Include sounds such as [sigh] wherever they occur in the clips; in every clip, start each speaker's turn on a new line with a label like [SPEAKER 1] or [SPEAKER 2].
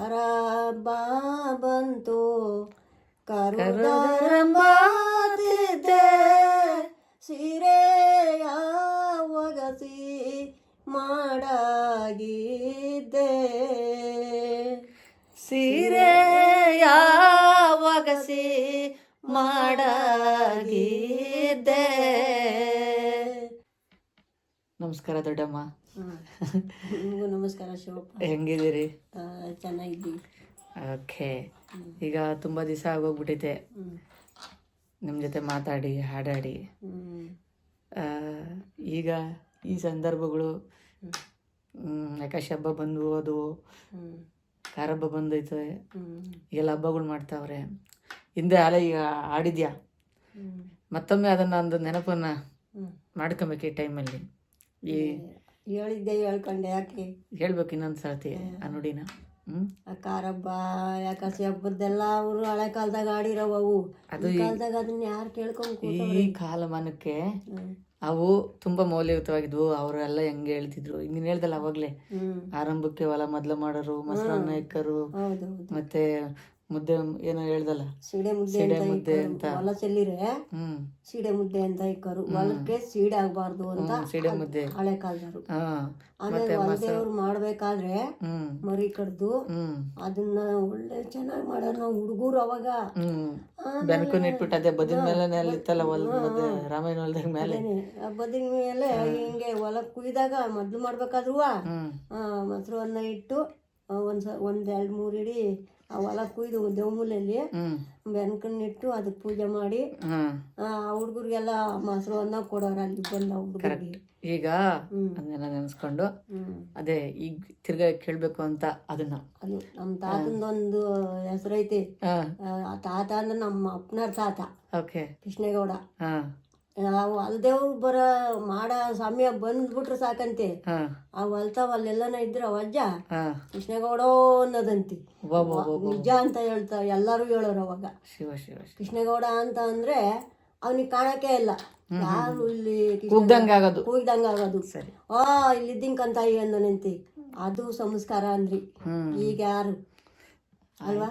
[SPEAKER 1] ಕಾರ ಬಾ ಬಂತು
[SPEAKER 2] ಕರುದರಂಬಾತಿದ್ದೆ
[SPEAKER 1] ಸೀರೆಯ ಒಗಸಿ ಮಾಡಾಗಿದ್ದೆ.
[SPEAKER 2] ಸೀರೆಯ ಒಗಸಿ ಮಾಡಾಗಿದ್ದೆ. ನಮಸ್ಕಾರ ದೊಡ್ಡಮ್ಮ.
[SPEAKER 1] ನಿಮಗೂ ನಮಸ್ಕಾರ ಶಿವಪ್ಪ.
[SPEAKER 2] ಹೆಂಗಿದ್ದೀರಿ?
[SPEAKER 1] ಚೆನ್ನಾಗಿದ್ದೀವಿ.
[SPEAKER 2] ಓಕೆ. ಈಗ ತುಂಬ ದಿವಸ ಆಗೋಗ್ಬಿಟ್ಟಿದೆ. ನಿಮ್ಮ ಜೊತೆ ಮಾತಾಡಿ ಹಾಡಾಡಿ. ಈಗ ಈ ಸಂದರ್ಭಗಳು ಆಕಾಶ ಹಬ್ಬ ಬಂದು ಅದು
[SPEAKER 1] ಕಾರಬ್ಬ
[SPEAKER 2] ಕಾರ ಹಬ್ಬ ಬಂದೈತೆ. ಎಲ್ಲ ಹಬ್ಬಗಳು ಮಾಡ್ತಾವ್ರೆ. ಹಿಂದೆ ಅಲ್ಲ ಈಗ ಆಡಿದ್ಯಾ. ಮತ್ತೊಮ್ಮೆ ಅದನ್ನ ಒಂದು ನೆನಪನ್ನ. ಮಾಡ್ಕೊಬೇಕು ಈ ಟೈಮಲ್ಲಿ ಈ
[SPEAKER 1] ಹೇಳಿದ್ದೆ ಹೇಳ್ಕೊಂಡೆ ಯಾಕೆ?
[SPEAKER 2] ಹೇಳ್ಬೇಕು ಇನ್ನೊಂದು ಸರ್ತಿ ಆ ನುಡಿನ.
[SPEAKER 1] ಆ ಕಾರ ಹಬ್ಬ ಯಾಕಸಿ ಹಬ್ಬದ್ದೆಲ್ಲ ಅವರು ಹಳೆ ಕಾಲದಾಗ ಆಡಿರೋವು
[SPEAKER 2] ಅದು
[SPEAKER 1] ಈ ಕಾಲದಾಗ ಅದನ್ನ ಯಾರು ಕೇಳ್ಕೊಂಡು
[SPEAKER 2] ಈ ಕಾಲಮಾನಕ್ಕೆ ಅವು ತುಂಬಾ ಮೌಲ್ಯಯುತವಾಗಿದ್ವು. ಅವರೆಲ್ಲ ಹೆಂಗೆ ಹೇಳ್ತಿದ್ರು? ಈಗ ನೀನ್ ಹೇಳ್ದಲ್ಲ ಅವಾಗ್ಲೇ.
[SPEAKER 1] ಹ್ಮ್.
[SPEAKER 2] ಆರಂಭಕ್ಕೆ ಹೊಲ ಮೊದ್ಲು ಮಾಡೋರು ಮೊಸರನ್ನ ಎಕ್ಕರು
[SPEAKER 1] ಹೌದು ಹೌದು
[SPEAKER 2] ಮತ್ತೆ ಮುದ್ದೆ ಏನೋ ಹೇಳ್ದಲ್ಲ?
[SPEAKER 1] ಸೀಡೆ ಮುದ್ದೆ
[SPEAKER 2] ಸೀಡೆ ಮುದ್ದೆ ಅಂತ.
[SPEAKER 1] ಹೊಲ ಚೆಲ್ಲಿರೆ
[SPEAKER 2] ಹ್ಮ್.
[SPEAKER 1] ಸೀಡೆ ಮುದ್ದೆ ಅಂತ ಇಕ್ಕರು. ಹೊಲಕ್ಕೆ ಸೀಡೆ ಆಗ್ಬಾರ್ದು ಅಂತ
[SPEAKER 2] ಸೀಡೆ ಮುದ್ದೆ.
[SPEAKER 1] ಹಳೆ ಕಾಲದವರು. ಆಮೇಲೆ ಹೊಲದೇವ್ರು ಮಾಡ್ಬೇಕಾದ್ರೆ ಮರಿ ಕಡ್ದು ಅದನ್ನ ಒಳ್ಳೆ ಚೆನ್ನಾಗಿ ಮಾಡೋರು. ನಾವು ಹುಡುಗರು ಅವಾಗ.
[SPEAKER 2] ಬೆನಕು ನಿಟ್ಬಿಟ್ಟು ಅದೇ ಬದಿನ ಮೇಲೆ ನೆಲ ಇತ್ತಲ್ಲ ಹೊಲ ಮತ್ತೆ ರಾಮಾಯಣ ಹೊಲದಾಗ ಮೇಲೆ?
[SPEAKER 1] ಬದಿನ ಮೇಲೆ ಹಿಂಗೆ ಹೊಲ ಕುಯ್ದಾಗ ಮೊದ್ಲು ಮಾಡ್ಬೇಕಾದ್ರೂ ಮೊಸರು ಅನ್ನ ಇಟ್ಟು ಒಂದ್ ಸ ಒಂದ್ ಎರಡ್ ಮೂರ್ ಇಡಿ ಆ ಹೊಲ ಕುಯ್ದು ದೇವಮೂಲಲ್ಲಿ
[SPEAKER 2] ಬೆನ್ಕಣ್ಣಿಟ್ಟು
[SPEAKER 1] ಬೆನ್ಕನ್ನಿಟ್ಟು ಅದಕ್ಕೆ ಪೂಜೆ ಮಾಡಿ ಆ ಹುಡುಗರಿಗೆಲ್ಲ ಮೊಸರು ಅನ್ನ ಕೊಡೋರು ಅಲ್ಲಿ ಬಂದ ಹುಡುಗರಿಗೆ.
[SPEAKER 2] ಈಗ. ಅದನ್ನೆಲ್ಲ ನೆನೆಸ್ಕೊಂಡು ಅದೇ ಈಗ ತಿರ್ಗಾ ಕೇಳಬೇಕು ಅಂತ ಅದನ್ನ.
[SPEAKER 1] ಅದು ನಮ್ಮ ತಾತಂದೊಂದು ಹೆಸರೈತಿ. ತಾತ ಅಂದ್ರೆ ನಮ್ಮ ಅಪ್ಪನವ್ರ ತಾತ.
[SPEAKER 2] ಓಕೆ
[SPEAKER 1] ಕೃಷ್ಣೇಗೌಡ.
[SPEAKER 2] ಹಾ
[SPEAKER 1] ನಾವು ಅಲ್ದೇವ್ರು ಬರ ಮಾಡ ಸಮಯ ಬಂದ್ಬಿಟ್ರೆ ಸಾಕಂತೆ.
[SPEAKER 2] ಅವು
[SPEAKER 1] ಆ ಹೊಲ್ತಾವ ಅಲ್ಲೆಲ್ಲನ ಇದ್ರ ಅಜ್ಜ.
[SPEAKER 2] ಹಾ.
[SPEAKER 1] ಕೃಷ್ಣೇಗೌಡ ಅನ್ನೋದಂತಿ. ನಿಜ ಅಂತ ಹೇಳ್ತಾವ ಎಲ್ಲಾರು ಹೇಳೋರು ಅವಾಗ.
[SPEAKER 2] ಶಿವ ಶಿವ ಶಿವ.
[SPEAKER 1] ಕೃಷ್ಣೇಗೌಡ ಅಂತ ಅಂದ್ರೆ ಅವನಿಗೆ ಕಾಣಕ್ಕೆ ಇಲ್ಲ. ಯಾರು ಇಲ್ಲಿ
[SPEAKER 2] ಕೂಗ್ದಂಗೆ ಆಗೋದು.
[SPEAKER 1] ಕೂಗ್ದಂಗ ಇಲ್ಲಿದ್ದಿಂಕಂತ
[SPEAKER 2] ಸರಿ.
[SPEAKER 1] ಆ ಇಲ್ಲಿದ್ದಿಂಕಂತಾಯಿ ಅಂದನಂತಿ ಅದು ಸಂಸ್ಕಾರ ಅಂದ್ರಿ. ಈಗ ಯಾರು? ಅಲ್ವಾ?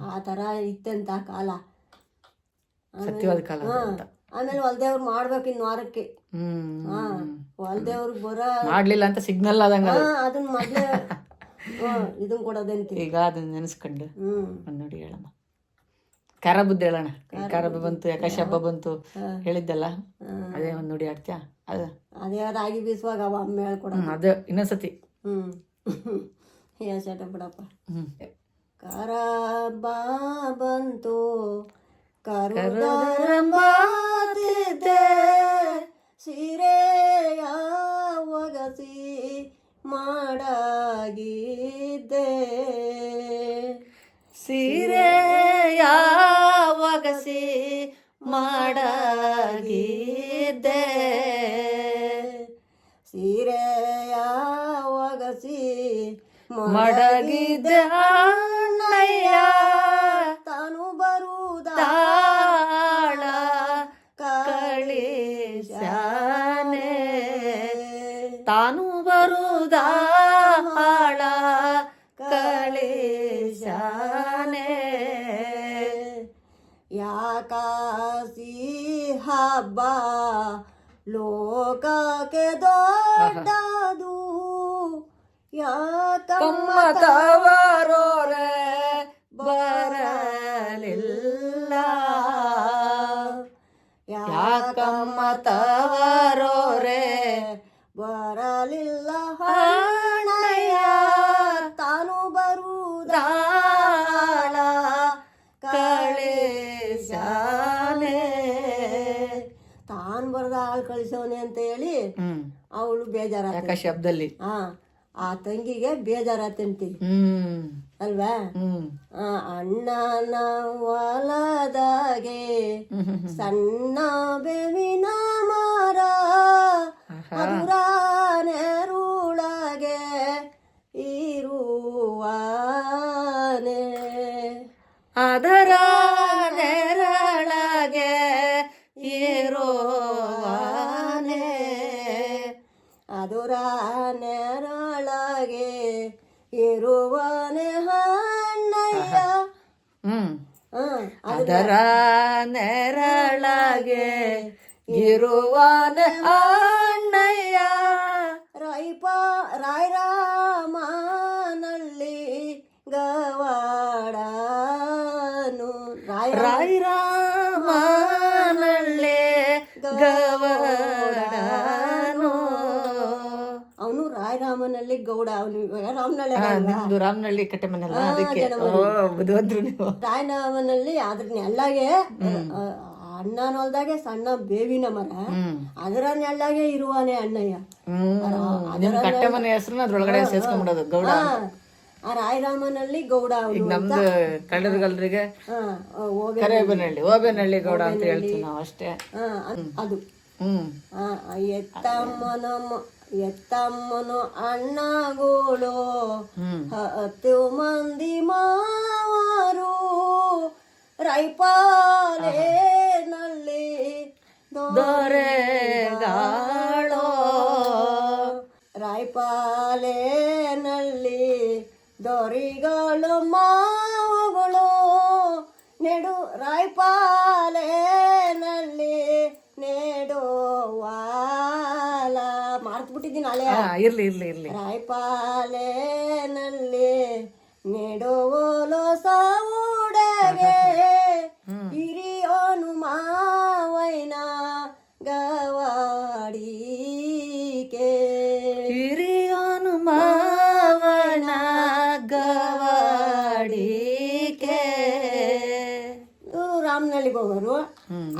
[SPEAKER 1] ಆ ತರ ಇತ್ತಂತ ಕಾಲ.
[SPEAKER 2] ಸತ್ಯವಾದ ಕಾಲ
[SPEAKER 1] ಆಮೇಲೆ ಹೊಲ್ದೇವ್ರು ಮಾಡ್ಬೇಕು ಇನ್ನು ವಾರಕ್ಕೆ. ಹಾ ಹೊಲ್ದೇವ್ರು ಬರ
[SPEAKER 2] ಮಾಡ್ಲಿಲ್ಲ ಅಂತ ಸಿಗ್ನಲ್ ಆದಂಗ
[SPEAKER 1] ಹಾ ಅದನ್ನ ಮೊದ್ಲೇ ಹಾ ಇದನ್ ಕೊಡೋದಂತಿ.
[SPEAKER 2] ಈಗ ಅದನ್ನ ನೆನೆಸ್ಕೊಂಡು
[SPEAKER 1] ಹ್ಮ್.
[SPEAKER 2] ನೋಡಿ ಹೇಳಮ್ಮ. ಕಾರ ಬುದ್ಧಿ ಹೇಳೋಣ. ಕಾರ ಬಂತು ಆಕಾಶ ಹಬ್ಬ ಬಂತು. ಹೇಳಿದ್ದಲ್ಲ? ಅದೇ ಒಂದು ನುಡಿ ಆಡ್ತ್ಯಾ? ಅದ.
[SPEAKER 1] ಅದೇ ರಾಗಿ ಬೀಸುವಾಗ ಅವ ಅಮ್ಮ ಹೇಳ್ಕೊಡ
[SPEAKER 2] ಅದೇ ಇನ್ನೊಂದ್ಸತಿ.
[SPEAKER 1] ಹ್ಮ್. [laughs] ಹೇಳ ಬಿಡಪ್ಪ.
[SPEAKER 2] ಹ್ಮ್.
[SPEAKER 1] ಬಾ ಬಂತು.
[SPEAKER 2] ಕರುದರಂಬಾತಿದ್ದೆ
[SPEAKER 1] ಮಾಡಾಗಿದ್ದೆ.
[SPEAKER 2] ಸೀರೆಯ ಒಗಸಿ ಮಡಗಿದ್ದೆ ಅಣ್ಣಯ್ಯ.
[SPEAKER 1] ತಾನು ಬರುವುದ ಕಳಿಸಾನೆ.
[SPEAKER 2] ತಾನು ಬರುದ ಹಾಳ
[SPEAKER 1] ಹಬ್ಬ. ಲೋಕಕ್ಕೆ ದೊಡ್ಡದು. ಯಾಕಮ್ಮ
[SPEAKER 2] ತವರೋರೆ.
[SPEAKER 1] ತಾನು ಬರದ ಆಳ್ ಕಳಿಸೋನೆ ಅಂತ ಹೇಳಿ ಅವಳು ಬೇಜಾರ
[SPEAKER 2] ಶಬ್ದಲ್ಲಿ?
[SPEAKER 1] ಹಾ ಆ ತಂಗಿಗೆ ಬೇಜಾರಾತಂತಿ ಅಲ್ವಾ? ಅಣ್ಣನ ಹೊಲದಾಗೆ ಸಣ್ಣ ಬೇವಿನ ಮಾರ ಮಧುರ
[SPEAKER 2] ಅದರ ನೆರಳಗೆ ಇರುವನ
[SPEAKER 1] ಗೌಡ ಅವನು ರಾಮನಳ್ಳಿ
[SPEAKER 2] ರಾಮನಳ್ಳಿ ಕಟ್ಟೆ ಮನೆಲ್ಲ ಅದಕ್ಕೆ. ನೀವು.
[SPEAKER 1] ಅದ್ರ ಅಣ್ಣನ ಹೊಲ್ದಾಗೆ ಸಣ್ಣ ಬೇವಿನ ಮರ ಅದರ ನೆಳ್ಳಾಗೆ ಇರುವಾನೆ ಅಣ್ಣಯ್ಯ.
[SPEAKER 2] ನಿಮ್ ಕಟ್ಟೆ ಮನೆ ಹೆಸರನ್ನ ಅದ್ರೊಳಗಡೆ ಸೇರ್ಸ್ಕೊಂಡ್ಬಿಡೋದು ಗೌಡ
[SPEAKER 1] ಆ ರಾಯರಾಮನಲ್ಲಿ ಗೌಡ
[SPEAKER 2] ಈಗ ನಮ್ದು ಕಳ್ಳರ್ಗಲ್ರಿಗೆ ಕರೇಬನಹಳ್ಳಿ ಓಬೇನಹಳ್ಳಿ ಗೌಡ ಅಂತ ಹೇಳ್ತೀವಿ ನಾವು ಅಷ್ಟೇ
[SPEAKER 1] ಅದು.
[SPEAKER 2] ಹ್ಮ್.
[SPEAKER 1] ಆ ಎತ್ತಮ್ಮನ ಮ- ಎತ್ತಮ್ಮನು ಅಣ್ಣಗಳು
[SPEAKER 2] ಹ್ಮ್
[SPEAKER 1] ಹತ್ತು ಮಂದಿ ಮಾವರು ರೈಪಾಲೇನಲ್ಲಿ ಮಾಡ್ಬಿಟ್ಟಿದ್ದೀನಿ ಅಲೆ.
[SPEAKER 2] ಹಾ ಇರ್ಲಿ ಇರ್ಲಿ ಇರ್ಲಿ.
[SPEAKER 1] ರಾಯಪಾಲೇನಲ್ಲಿ ನೆಡುವೋಲು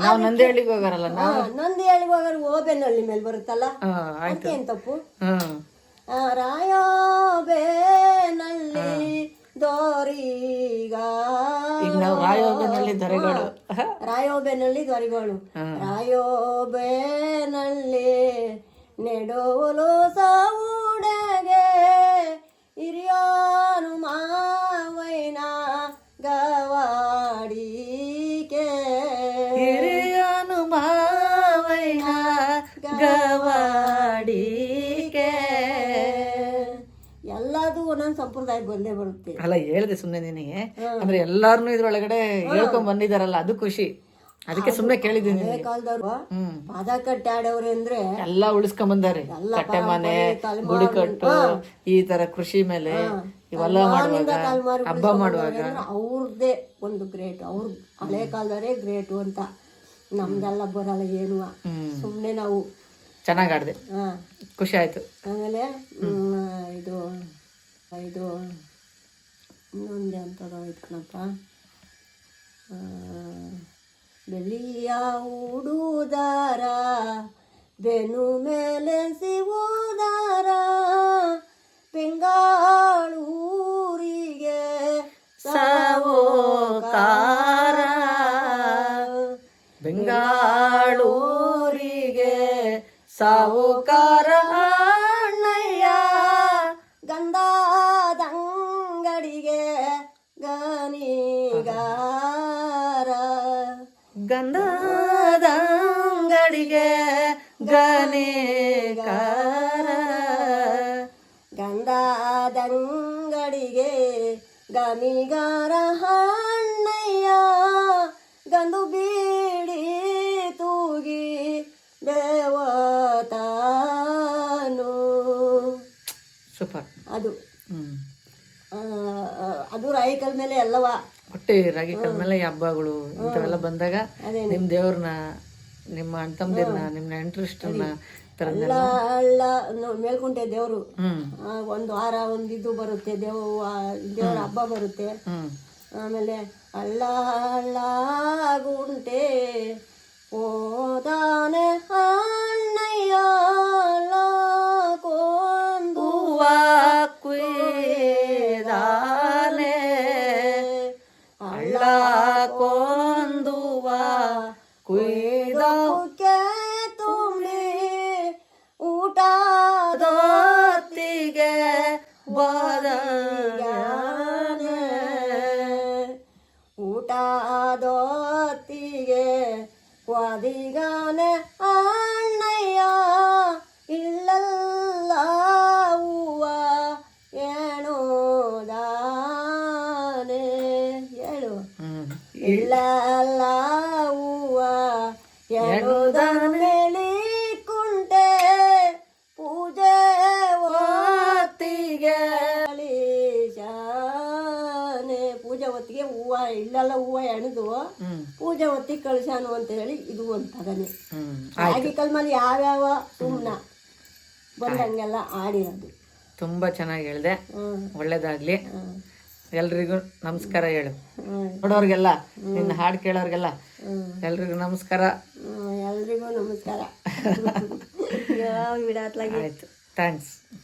[SPEAKER 2] ನಾವು ನಂದಿಹಳ್ಳಿಗೆ ಹೋಗಾರಲ್ಲ ನಾವು
[SPEAKER 1] ನಂದಿ ಹಳ್ಳಿಗೆ ಹೋಗಾರ ಓಬೆನಹಳ್ಳಿ ಮೇಲೆ ಬರುತ್ತಲ್ಲ?
[SPEAKER 2] ಹಾ ಆಯ್ತು.
[SPEAKER 1] ಅದಕ್ಕೇನು ತಪ್ಪು
[SPEAKER 2] ರಾಯೋಬೆನಲ್ಲಿ
[SPEAKER 1] ಆ, ರಾಯೋಬೇನಲ್ಲಿ ದೋರಿಗ.
[SPEAKER 2] ಈಗ ನಾವು ರಾಯೋಬನಲ್ಲಿ ದೊರೆಗಳು.
[SPEAKER 1] ರಾಯೋಬೆನಲ್ಲಿ ದೊರೆಗಳು. ರಾಯೋಬೆನಲ್ಲಿ ನೆಡೋಲು ಸಾವುಡೆಗೆ ಸಂಪ್ರದಾಯ ಬಂದೇ ಬರುತ್ತೆ.
[SPEAKER 2] ಅಲ್ಲ ಹೇಳ್ದೆ ಸುಮ್ಮನೆ ನಿನಗೆ. ಅಂದ್ರೆ ಎಲ್ಲಾರ್ನು ಇದ್ರೊಳಗಡೆ ಹೇಳ್ಕೊಂಡ್ ಬಂದಿದಾರಲ್ಲ ಅದು ಖುಷಿ. ಅದಕ್ಕೆ ಸುಮ್ಮನೆ ಕೇಳಿದ್ದೀನಿ
[SPEAKER 1] ಹಳೆ ಕಾಲದವ್ರು
[SPEAKER 2] ಹ್ಮ್.
[SPEAKER 1] ಪದ ಕಟ್ಟಿ ಆಡವ್ರೆ ಅಂದ್ರೆ
[SPEAKER 2] ಎಲ್ಲ ಉಳಿಸ್ಕೊಂಡ್ ಬಂದಾರೆ. ಕಟ್ಟೆ ಮನೆ ಗುಡಿ ಕಟ್ಟು ಈ ತರ ಕೃಷಿ ಮೇಲೆ ಇವೆಲ್ಲ ಮಾಡುವಾಗ ಹಬ್ಬ ಮಾಡುವಾಗ.
[SPEAKER 1] ಅವ್ರದ್ದೇ ಒಂದು ಗ್ರೇಟ್. ಅವ್ರ ಹಳೆ ಕಾಲದವರೇ ಗ್ರೇಟ್ ಅಂತ ನಮ್ದೆಲ್ಲ ಬರಲ್ಲ ಏನು ಸುಮ್ಮನೆ ನಾವು
[SPEAKER 2] ಚೆನ್ನಾಗ್ ಆಡ್ದೆ.
[SPEAKER 1] ಹಾ.
[SPEAKER 2] ಖುಷಿ ಆಯ್ತು.
[SPEAKER 1] ಆಮೇಲೆ ಇದು ಇದು ಇನ್ನೊಂದು ಅಂತ ಅದ್ಕನಪ್ಪ ಬೆಳ್ಳಿಯ ಉಡುದಾರ ಬೆನು ಮೇಲೆ ಸಿಗುವುದಾರ ಬೆಂಗಾಳೂರಿಗೆ
[SPEAKER 2] ಸಾವೋಕಾರ. ಬೆಂಗಾಳೂರಿಗೆ ಸಾವುಕಾರ.
[SPEAKER 1] ಗಂಧದಂಗಡಿಗೆ ಗಮಿಗಾರ ಹಣ್ಣಯ್ಯ ಗಂದು ಬೀಡಿ ತೂಗಿ ದೇವತಾನು
[SPEAKER 2] ಸೂಪರ್.
[SPEAKER 1] ಅದು. ಅದು ರಾಯಿ ಕಲ್ ಮೇಲೆ ಎಲ್ಲವ.
[SPEAKER 2] ಹೊಟ್ಟೆ ರಾಗಿ ಕಲ್ ಮೇಲೆ ಹಬ್ಬಗಳು ಇಂಥವೆಲ್ಲ ಬಂದಾಗ ನಿಮ್ಮ ದೇವ್ರನ್ನ ನಿಮ್ಮ ಅಣ್ಣ ತಮ್ಮದಿರ್ನ ನಿಮ್ಮ ಇಂಟ್ರೆಸ್ಟನ್ನ
[SPEAKER 1] ಎಲ್ಲ ಹಳ್ಳ ಮೇಲ್ಕುಂಟೆ ದೇವರು. ಒಂದು ವಾರ ಒಂದು ಇದು ಬರುತ್ತೆ ದೇವ ದೇವರ ಹಬ್ಬ ಬರುತ್ತೆ. ಆಮೇಲೆ ಅಲ್ಲ ಅಲ್ಲ ಗುಂಟೆ ಓದಾನೆ
[SPEAKER 2] ಬಾದ
[SPEAKER 1] ಊಟ ದೊತ್ತಿಗೆ ಒದಿಗಾನೆ ಅಣ್ಣಯ್ಯ. ಇಲ್ಲಲ್ಲ ಹೂವ ಏಣೋದಾನೆ ಹೇಳು. ಇಲ್ಲ ಹೊತ್ತಿಗೆ ಅಂತ ಹೇಳಿ ಇದು ಒಂದು
[SPEAKER 2] ಹ್ಮ್
[SPEAKER 1] ಆಗಿ ಕಲ್ಮಲ್ಲಿ ಯಾವ್ಯಾವ ಸುಮ್ಮನ ಬಂದಂಗೆಲ್ಲ ಆಡಿರೋದು.
[SPEAKER 2] ತುಂಬಾ ಚೆನ್ನಾಗಿ ಹೇಳಿದೆ. ಒಳ್ಳೇದಾಗ್ಲಿ. ಎಲ್ರಿಗೂ ನಮಸ್ಕಾರ ಹೇಳು. ನೋಡೋರ್ಗೆಲ್ಲ ನಿನ್ನ ಹಾಡು ಕೇಳೋರ್ಗೆಲ್ಲ ಎಲ್ರಿಗೂ ನಮಸ್ಕಾರ.
[SPEAKER 1] ಎಲ್ರಿಗೂ ನಮಸ್ಕಾರ. [laughs]
[SPEAKER 2] ಆಯ್ತು. ಥ್ಯಾಂಕ್ಸ್